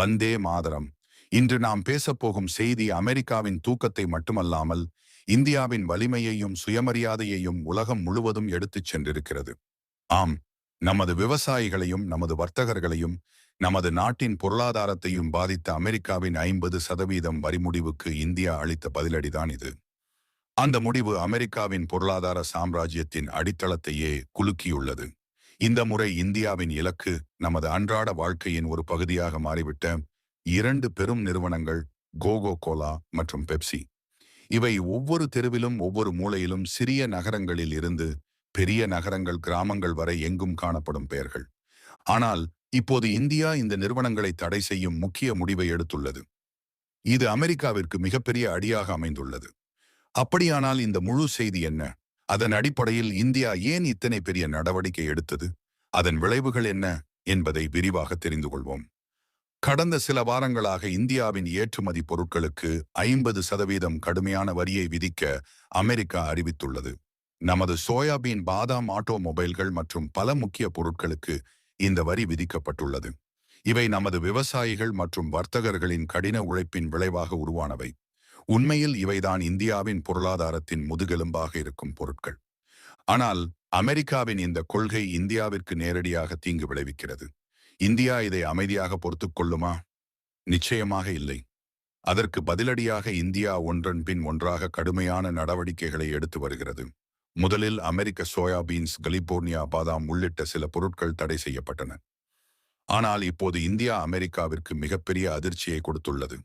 வந்தே மாதரம். இன்று நாம் பேசப்போகும் செய்தி அமெரிக்காவின் தூக்கத்தை மட்டுமல்லாமல் இந்தியாவின் வலிமையையும் சுயமரியாதையையும் உலகம் முழுவதும் எடுத்துச் சென்றிருக்கிறது. ஆம் நமது விவசாயிகளையும் நமது வர்த்தகர்களையும் நமது நாட்டின் பொருளாதாரத்தையும் பாதித்த அமெரிக்காவின் ஐம்பது சதவீதம் வரி முடிவுக்கு இந்தியா அளித்த பதிலடிதான் இது. அந்த முடிவு அமெரிக்காவின் பொருளாதார சாம்ராஜ்யத்தின் அடித்தளத்தையே குலுக்கியுள்ளது. இந்த முறை இந்தியாவின் இலக்கு நமது அன்றாட வாழ்க்கையின் ஒரு பகுதியாக மாறிவிட்ட இரண்டு பெரும் நிறுவனங்கள் கோகோ கோலா மற்றும் பெப்சி. இவை ஒவ்வொரு தெருவிலும் ஒவ்வொரு மூலையிலும் சிறிய நகரங்களில் இருந்து பெரிய நகரங்கள் கிராமங்கள் வரை எங்கும் காணப்படும் பெயர்கள். ஆனால் இப்போது இந்தியா இந்த நிறுவனங்களை தடை செய்யும் முக்கிய முடிவை எடுத்துள்ளது. இது அமெரிக்காவிற்கு மிகப்பெரிய அடியாக அமைந்துள்ளது. அப்படியானால் இந்த முழு செய்தி என்ன? அதன் அடிப்படையில் இந்தியா ஏன் இத்தனை பெரிய நடவடிக்கை எடுத்தது? அதன் விளைவுகள் என்ன? என்பதை விரிவாக தெரிந்து கொள்வோம். கடந்த சில வாரங்களாக இந்தியாவின் ஏற்றுமதி பொருட்களுக்கு ஐம்பது சதவீதம் கடுமையான வரியை விதிக்க அமெரிக்கா அறிவித்துள்ளது. நமது சோயாபீன் பாதாம் ஆட்டோமொபைல்கள் மற்றும் பல முக்கிய பொருட்களுக்கு இந்த வரி விதிக்கப்பட்டுள்ளது. இவை நமது விவசாயிகள் மற்றும் வர்த்தகர்களின் கடின உழைப்பின் விளைவாக உருவானவை. உண்மையில் இவைதான் இந்தியாவின் பொருளாதாரத்தின் முதுகெலும்பாக இருக்கும் பொருட்கள். ஆனால் அமெரிக்காவின் இந்த கொள்கை இந்தியாவிற்கு நேரடியாக தீங்கு விளைவிக்கிறது. இந்தியா இதை அமைதியாக பொறுத்துக் கொள்ளுமா? நிச்சயமாக இல்லை. அதற்கு பதிலடியாக இந்தியா ஒன்றன் பின் ஒன்றாக கடுமையான நடவடிக்கைகளை எடுத்து வருகிறது. முதலில் அமெரிக்க சோயாபீன்ஸ் கலிபோர்னியா பாதாம் உள்ளிட்ட சில பொருட்கள் தடை செய்யப்பட்டன. ஆனால் இப்போது இந்தியா அமெரிக்காவிற்கு மிகப்பெரிய அதிர்ச்சியை கொடுத்துள்ளது.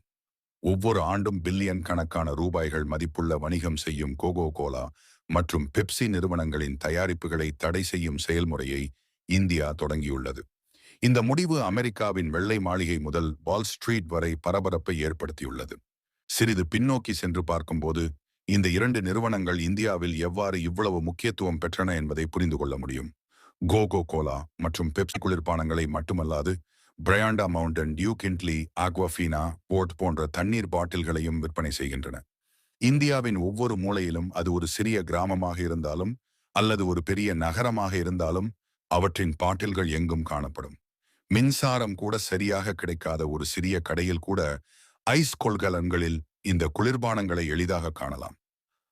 ஒவ்வொரு ஆண்டும் பில்லியன் கணக்கான ரூபாய்கள் மதிப்புள்ள வணிகம் செய்யும் கோகோ கோலா மற்றும் பெப்சி நிறுவனங்களின் தயாரிப்புகளை தடை செய்யும் செயல்முறையை இந்தியா தொடங்கியுள்ளது. இந்த முடிவு அமெரிக்காவின் வெள்ளை மாளிகை முதல் வால் ஸ்ட்ரீட் வரை பரபரப்பை ஏற்படுத்தியுள்ளது. சிறிது பின்னோக்கி சென்று பார்க்கும்போது இந்த இரண்டு நிறுவனங்கள் இந்தியாவில் எவ்வாறு இவ்வளவு முக்கியத்துவம் பெற்றன என்பதை புரிந்து கொள்ள முடியும். கோகோ கோலா மற்றும் பெப்சி குளிர்பானங்களை மட்டுமல்லாது பிரயாண்டா மவுண்டன் டியூ கிண்ட்லி ஆக்வாஃபீனா போர்ட் போன்ற தண்ணீர் பாட்டில்களையும் விற்பனை செய்கின்றன. இந்தியாவின் ஒவ்வொரு மூலையிலும் அது ஒரு சிறிய கிராமமாக இருந்தாலும் அல்லது ஒரு பெரிய நகரமாக இருந்தாலும் அவற்றின் பாட்டில்கள் எங்கும் காணப்படும். மின்சாரம் கூட சரியாக கிடைக்காத ஒரு சிறிய கடையில் கூட ஐஸ் கொள்கலன்களில் இந்த குளிர்பானங்களை எளிதாக காணலாம்.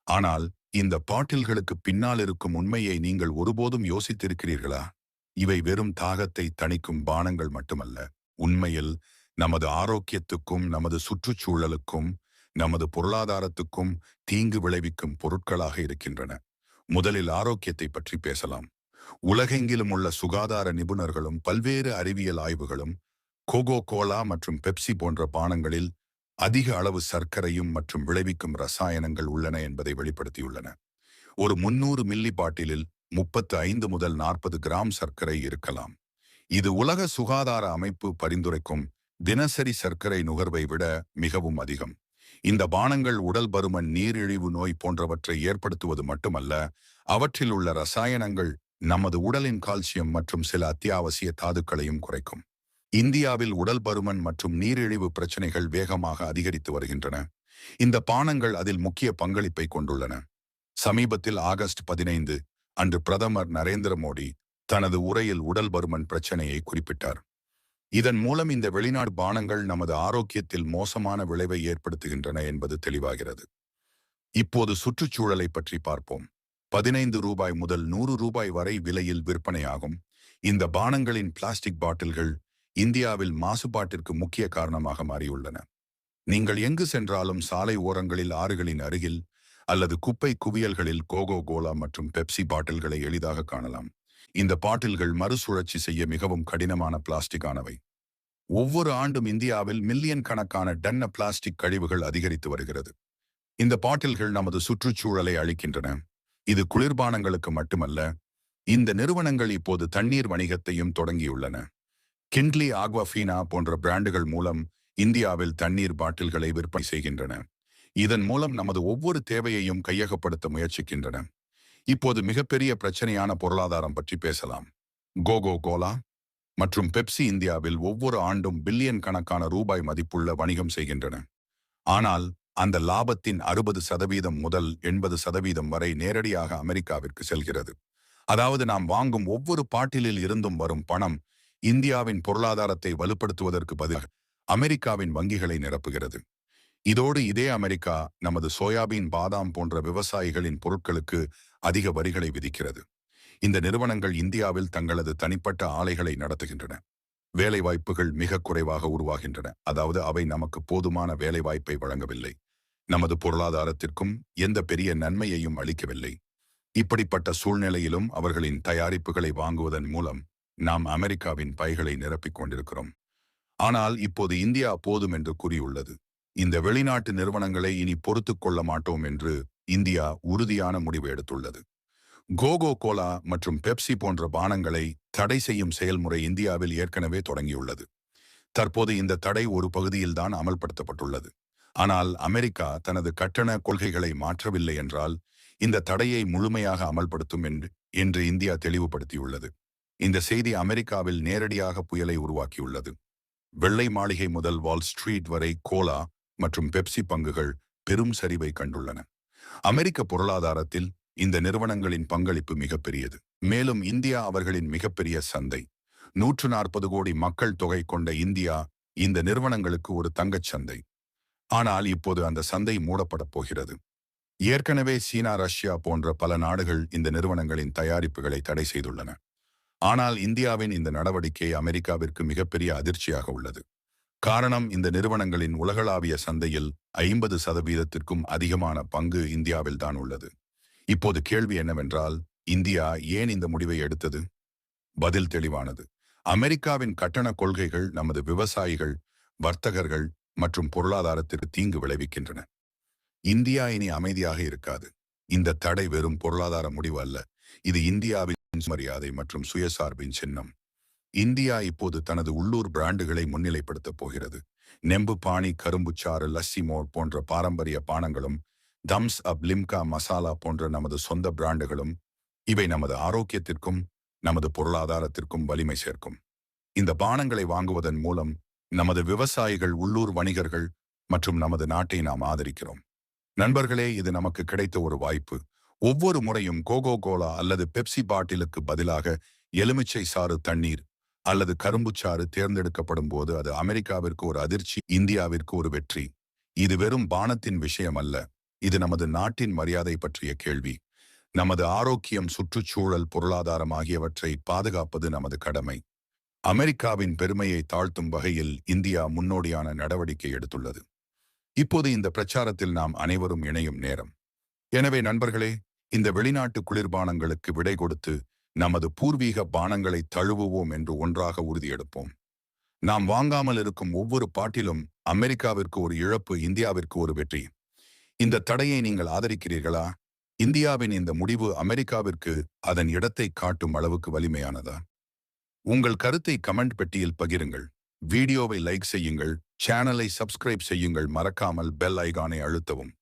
ஆனால் இந்த பாட்டில்களுக்கு பின்னால் இருக்கும் உண்மையை நீங்கள் ஒருபோதும் யோசித்திருக்கிறீர்களா? இவை வெறும் தாகத்தை தணிக்கும் பானங்கள் மட்டுமல்ல உண்மையில் நமது ஆரோக்கியத்துக்கும் நமது சுற்றுச்சூழலுக்கும் நமது பொருளாதாரத்துக்கும் தீங்கு விளைவிக்கும் பொருட்களாக இருக்கின்றன. முதலில் ஆரோக்கியத்தை பற்றி பேசலாம். உலகெங்கிலும் உள்ள சுகாதார நிபுணர்களும் பல்வேறு அறிவியல் ஆய்வுகளும் கோகோ கோலா மற்றும் பெப்சி போன்ற பானங்களில் அதிக அளவு சர்க்கரையும் மற்றும் விளைவிக்கும் ரசாயனங்கள் உள்ளன என்பதை வெளிப்படுத்தியுள்ளன. ஒரு முன்னூறு மில்லி பாட்டிலில் முப்பத்து ஐந்து முதல் நாற்பது கிராம் சர்க்கரை இருக்கலாம். இது உலக சுகாதார அமைப்பு பரிந்துரைக்கும் தினசரி சர்க்கரை நுகர்வை விட மிகவும் அதிகம். இந்த பானங்கள் உடல் பருமன் நீரிழிவு நோய் போன்றவற்றை ஏற்படுத்துவது மட்டுமல்ல அவற்றில் உள்ள ரசாயனங்கள் நமது உடலின் கால்சியம் மற்றும் சில அத்தியாவசிய தாதுக்களையும் குறைக்கும். இந்தியாவில் உடல் பருமன் மற்றும் நீரிழிவு பிரச்சனைகள் வேகமாக அதிகரித்து வருகின்றன. இந்த பானங்கள் அதில் முக்கிய பங்களிப்பை கொண்டுள்ளன. சமீபத்தில் ஆகஸ்ட் பதினைந்து அன்று பிரதமர் நரேந்திர மோடி தனது உரையில் உடல் பருமன் பிரச்சனையை குறிப்பிட்டார். இதன் மூலம் இந்த வெளிநாடு பானங்கள் நமது ஆரோக்கியத்தில் மோசமான விளைவை ஏற்படுத்துகின்றன என்பது தெளிவாகிறது. இப்போது சுற்றுச்சூழலை பற்றி பார்ப்போம். பதினைந்து ரூபாய் முதல் நூறு ரூபாய் வரை விலையில் விற்பனையாகும். இந்த பானங்களின் பிளாஸ்டிக் பாட்டில்கள் இந்தியாவில் மாசுபாட்டிற்கு முக்கிய காரணமாக மாறியுள்ளன. நீங்கள் எங்கு சென்றாலும் சாலை ஓரங்களில் ஆறுகளின் அருகில் அல்லது குப்பை குவியல்களில் கோகோ கோலா மற்றும் பெப்சி பாட்டில்களை எளிதாக காணலாம். இந்த பாட்டில்கள் மறுசுழற்சி செய்ய மிகவும் கடினமான பிளாஸ்டிக் ஆனவை ஒவ்வொரு ஆண்டும் இந்தியாவில் மில்லியன் கணக்கான டன்ன பிளாஸ்டிக் கழிவுகள் அதிகரித்து வருகிறது. இந்த பாட்டில்கள் நமது சுற்றுச்சூழலை அளிக்கின்றன இது குளிர்பானங்களுக்கு மட்டுமல்ல இந்த நிறுவனங்கள் இப்போது தண்ணீர் வணிகத்தையும் தொடங்கியுள்ளன. கிண்ட்லி ஆக்வாஃபீனா போன்ற பிராண்டுகள் மூலம் இந்தியாவில் தண்ணீர் பாட்டில்களை விற்பனை செய்கின்றன. இதன் மூலம் நமது ஒவ்வொரு தேவையையும் கையகப்படுத்த முயற்சிக்கின்றன. இப்போது மிகப்பெரிய பிரச்சனையான பொருளாதாரம் பற்றி பேசலாம். கோகோ கோலா மற்றும் பெப்சி இந்தியாவில் ஒவ்வொரு ஆண்டும் பில்லியன் கணக்கான ரூபாய் மதிப்புள்ள வணிகம் செய்கின்றன. ஆனால் அந்த லாபத்தின் அறுபது சதவீதம் முதல் எண்பது சதவீதம் வரை நேரடியாக அமெரிக்காவிற்கு செல்கிறது. அதாவது நாம் வாங்கும் ஒவ்வொரு பாட்டிலில் இருந்தும் வரும் பணம் இந்தியாவின் பொருளாதாரத்தை வலுப்படுத்துவதற்கு பதிலாக அமெரிக்காவின் வங்கிகளை நிரப்புகிறது. இதோடு இதே அமெரிக்கா நமது சோயாபீன் பாதாம் போன்ற விவசாயிகளின் பொருட்களுக்கு அதிக வரிகளை விதிக்கிறது. இந்த நிறுவனங்கள் இந்தியாவில் தங்களது தனிப்பட்ட ஆலைகளை நடத்துகின்றன. வேலைவாய்ப்புகள் மிக குறைவாக உருவாகின்றன. அதாவது அவை நமக்கு போதுமான வேலைவாய்ப்பை வழங்கவில்லை. நமது பொருளாதாரத்திற்கும் எந்த பெரிய நன்மையையும் அளிக்கவில்லை. இப்படிப்பட்ட சூழ்நிலையிலும் அவர்களின் தயாரிப்புகளை வாங்குவதன் மூலம் நாம் அமெரிக்காவின் பைகளை நிரப்பிக் கொண்டிருக்கிறோம். ஆனால் இப்போது இந்தியா போதும் என்று கூறியுள்ளது. இந்த வெளிநாட்டு நிறுவனங்களை இனி பொறுத்து கொள்ள மாட்டோம் என்று இந்தியா உறுதியான முடிவு எடுத்துள்ளது. கோகோ கோலா மற்றும் பெப்சி போன்ற பானங்களை தடை செய்யும் செயல்முறை இந்தியாவில் ஏற்கனவே தொடங்கியுள்ளது. தற்போது இந்த தடை ஒரு பகுதியில்தான் அமல்படுத்தப்பட்டுள்ளது. ஆனால் அமெரிக்கா தனது கட்டண கொள்கைகளை மாற்றவில்லை என்றால் இந்த தடையை முழுமையாக அமல்படுத்தும் என்று இந்தியா தெளிவுபடுத்தியுள்ளது. இந்த செய்தி அமெரிக்காவில் நேரடியாக புயலை உருவாக்கியுள்ளது. வெள்ளை மாளிகை முதல் வால் ஸ்ட்ரீட் வரை கோலா மற்றும் பெப்சி பங்குகள் பெரும் சரிவை கண்டுள்ளன. அமெரிக்க பொருளாதாரத்தில் இந்த நிறுவனங்களின் பங்களிப்பு மிகப்பெரியது. மேலும் இந்தியா அவர்களின் மிகப்பெரிய சந்தை. நூற்று நாற்பது கோடி மக்கள் தொகை கொண்ட இந்தியா இந்த நிறுவனங்களுக்கு ஒரு தங்கச் சந்தை. ஆனால் இப்போது அந்த சந்தை மூடப்படப் போகிறது. ஏற்கனவே சீனா ரஷ்யா போன்ற பல நாடுகள் இந்த நிறுவனங்களின் தயாரிப்புகளை தடை செய்துள்ளன. ஆனால் இந்தியாவின் இந்த நடவடிக்கை அமெரிக்காவிற்கு மிகப்பெரிய அதிர்ச்சியாக உள்ளது. காரணம் இந்த நிறுவனங்களின் உலகளாவிய சந்தையில் ஐம்பது சதவீதத்திற்கும் அதிகமான பங்கு இந்தியாவில் தான் உள்ளது. இப்போது கேள்வி என்னவென்றால் இந்தியா ஏன் இந்த முடிவை எடுத்தது? பதில் தெளிவானது. அமெரிக்காவின் கட்டண கொள்கைகள் நமது விவசாயிகள் வர்த்தகர்கள் மற்றும் பொருளாதாரத்திற்கு தீங்கு விளைவிக்கின்றன. இந்தியா இனி அமைதியாக இருக்காது. இந்த தடை வெறும் பொருளாதார முடிவு அல்ல. இது இந்தியாவின் மரியாதை மற்றும் சுயசார்பின் சின்னம். இந்தியா இப்போது தனது உள்ளூர் பிராண்டுகளை முன்னிலைப்படுத்தப் போகிறது. நெம்பு பாணி கரும்புச்சாறு லஸ்ஸிமோர் போன்ற பாரம்பரிய பானங்களும் தம்ஸ் அப் லிம்கா மசாலா போன்ற நமது சொந்த பிராண்டுகளும் இவை நமது ஆரோக்கியத்திற்கும் நமது பொருளாதாரத்திற்கும் வலிமை சேர்க்கும். இந்த பானங்களை வாங்குவதன் மூலம் நமது விவசாயிகள் உள்ளூர் வணிகர்கள் மற்றும் நமது நாட்டை நாம் ஆதரிக்கிறோம். நண்பர்களே இது நமக்கு கிடைத்த ஒரு வாய்ப்பு. ஒவ்வொரு முறையும் கோகோ கோலா அல்லது பெப்சி பாட்டிலுக்கு பதிலாக எலுமிச்சை சாறு தண்ணீர் அல்லது கரும்புச்சாறு தேர்ந்தெடுக்கப்படும் போது அது அமெரிக்காவிற்கு ஒரு அதிர்ச்சி இந்தியாவிற்கு ஒரு வெற்றி. இது வெறும் பானத்தின் விஷயம் அல்ல. இது நமது நாட்டின் மரியாதை பற்றிய கேள்வி. நமது ஆரோக்கியம் சுற்றுச்சூழல் பொருளாதாரம் ஆகியவற்றை பாதுகாப்பது நமது கடமை. அமெரிக்காவின் பெருமையை தாழ்த்தும் வகையில் இந்தியா முன்னோடியான நடவடிக்கை எடுத்துள்ளது. இப்போது இந்த பிரச்சாரத்தில் நாம் அனைவரும் இணையும் நேரம். எனவே நண்பர்களே இந்த வெளிநாட்டு குளிர்பானங்களுக்கு விடை கொடுத்து நமது பூர்வீக பானங்களை தழுவுவோம் என்று ஒன்றாக உறுதியெடுப்போம். நாம் வாங்காமல் இருக்கும் ஒவ்வொரு பாட்டிலும் அமெரிக்காவிற்கு ஒரு இழப்பு இந்தியாவிற்கு ஒரு வெற்றி. இந்த தடையை நீங்கள் ஆதரிக்கிறீர்களா? இந்தியாவின் இந்த முடிவு அமெரிக்காவிற்கு அதன் இடத்தை காட்டும் அளவுக்கு வலிமையானதா? உங்கள் கருத்தை கமெண்ட் பெட்டியில் பகிருங்கள். வீடியோவை லைக் செய்யுங்கள். சேனலை சப்ஸ்கிரைப் செய்யுங்கள். மறக்காமல் பெல் ஐகானை அழுத்தவும்.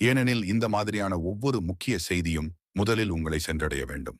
ஏனெனில் இந்த மாதிரியான ஒவ்வொரு முக்கிய செய்தியும் முதலில் உங்களை சென்றடைய வேண்டும்.